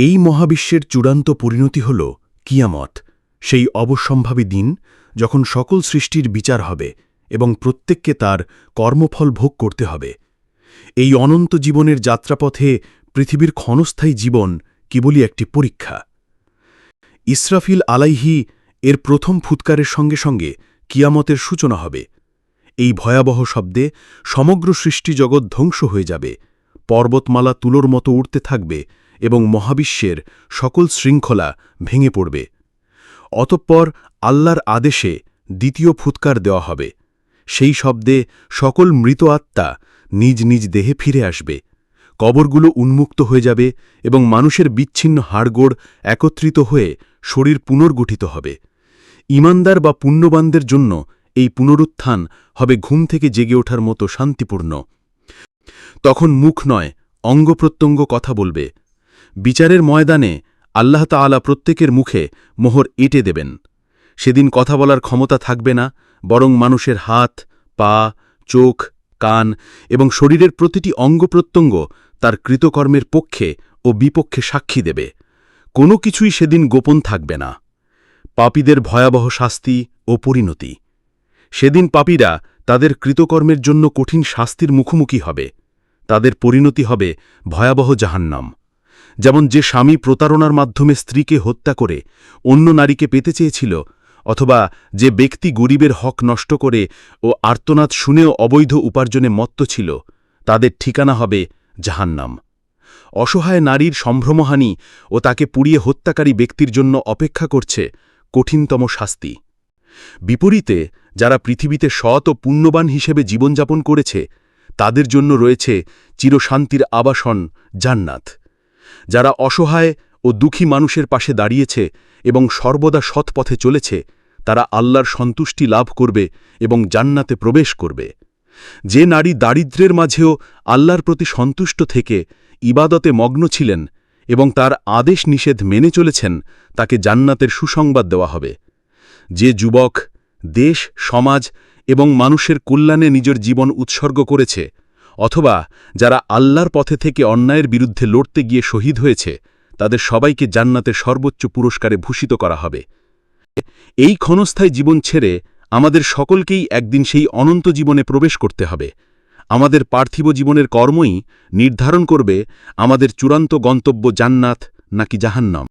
এই মহাবিশ্বের চূড়ান্ত পরিণতি হল কিয়ামত, সেই অবশ্যম্ভাবী দিন যখন সকল সৃষ্টির বিচার হবে এবং প্রত্যেককে তার কর্মফল ভোগ করতে হবে। এই অনন্ত জীবনের যাত্রাপথে পৃথিবীর ক্ষণস্থায়ী জীবন কেবলই একটি পরীক্ষা। ইসরাফিল আলাইহি এর প্রথম ফুৎকারের সঙ্গে সঙ্গে কিয়ামতের সূচনা হবে। এই ভয়াবহ শব্দে সমগ্র সৃষ্টিজগৎ ধ্বংস হয়ে যাবে, পর্বতমালা তুলোর মতো উঠতে থাকবে এবং মহাবিশ্বের সকল শৃঙ্খলা ভেঙে পড়বে। অতঃপর আল্লাহর আদেশে দ্বিতীয় ফুৎকার দেওয়া হবে। সেই শব্দে সকল মৃত আত্মা নিজ নিজ দেহে ফিরে আসবে। কবরগুলো উন্মুক্ত হয়ে যাবে এবং মানুষের বিচ্ছিন্ন হাড়গোড় একত্রিত হয়ে শরীর পুনর্গঠিত হবে। ইমানদার বা পুণ্যবানদের জন্য এই পুনরুত্থান হবে ঘুম থেকে জেগে ওঠার মতো শান্তিপূর্ণ। তখন মুখ নয় অঙ্গপ্রত্যঙ্গ কথা বলবে। বিচারের ময়দানে আল্লাহ তাআলা প্রত্যেকের মুখে মোহর এঁটে দেবেন। সেদিন কথা বলার ক্ষমতা থাকবে না, বরং মানুষের হাত, পা, চোখ, কান এবং শরীরের প্রতিটি অঙ্গপ্রত্যঙ্গ তার কৃতকর্মের পক্ষে ও বিপক্ষে সাক্ষী দেবে। কোনো কিছুই সেদিন গোপন থাকবে না। পাপীদের ভয়াবহ শাস্তি ও পরিণতি। সেদিন পাপীরা তাদের কৃতকর্মের জন্য কঠিন শাস্তির মুখোমুখি হবে। তাদের পরিণতি হবে ভয়াবহ জাহান্নাম। যেমন যে স্বামী প্রতারণার মাধ্যমে স্ত্রীকে হত্যা করে অন্য নারীকে পেতে চেয়েছিল, অথবা যে ব্যক্তি গরিবের হক নষ্ট করে ও আর্তনাদ শুনেও অবৈধ উপার্জনে মত্ত ছিল, তাদের ঠিকানা হবে জাহান্নাম। অসহায় নারীর সম্ভ্রমহানি ও তাকে পুড়িয়ে হত্যাকারী ব্যক্তির জন্য অপেক্ষা করছে কঠিনতম শাস্তি। বিপরীতে, যারা পৃথিবীতে সৎ ও পুণ্যবান হিসেবে জীবনযাপন করেছে, তাদের জন্য রয়েছে চিরশান্তির আবাসন জান্নাত। যারা অসহায় ও দুঃখী মানুষের পাশে দাঁড়িয়েছে এবং সর্বদা সৎপথে চলেছে, তারা আল্লাহর সন্তুষ্টি লাভ করবে এবং জান্নাতে প্রবেশ করবে। যে নারী দারিদ্র্যের মাঝেও আল্লাহর প্রতি সন্তুষ্ট থেকে ইবাদতে মগ্ন ছিলেন এবং তার আদেশ নিষেধ মেনে চলেছেন, তাকে জান্নাতের সুসংবাদ দেওয়া হবে। যে যুবক, দেশ, সমাজ এবং মানুষের কল্যাণে নিজের জীবন উৎসর্গ করেছে অথবা যারা আল্লাহর পথে থেকে অন্যায়ের বিরুদ্ধে লড়তে গিয়ে শহীদ হয়েছে, তাদের সবাইকে জান্নাতের সর্বোচ্চ পুরস্কারে ভূষিত করা হবে। এই ক্ষণস্থায়ী জীবন ছেড়ে আমাদের সকলকেই একদিন সেই অনন্ত জীবনে প্রবেশ করতে হবে। আমাদের পার্থিব জীবনের কর্মই নির্ধারণ করবে আমাদের চূড়ান্ত গন্তব্য জান্নাত নাকি জাহান্নাম।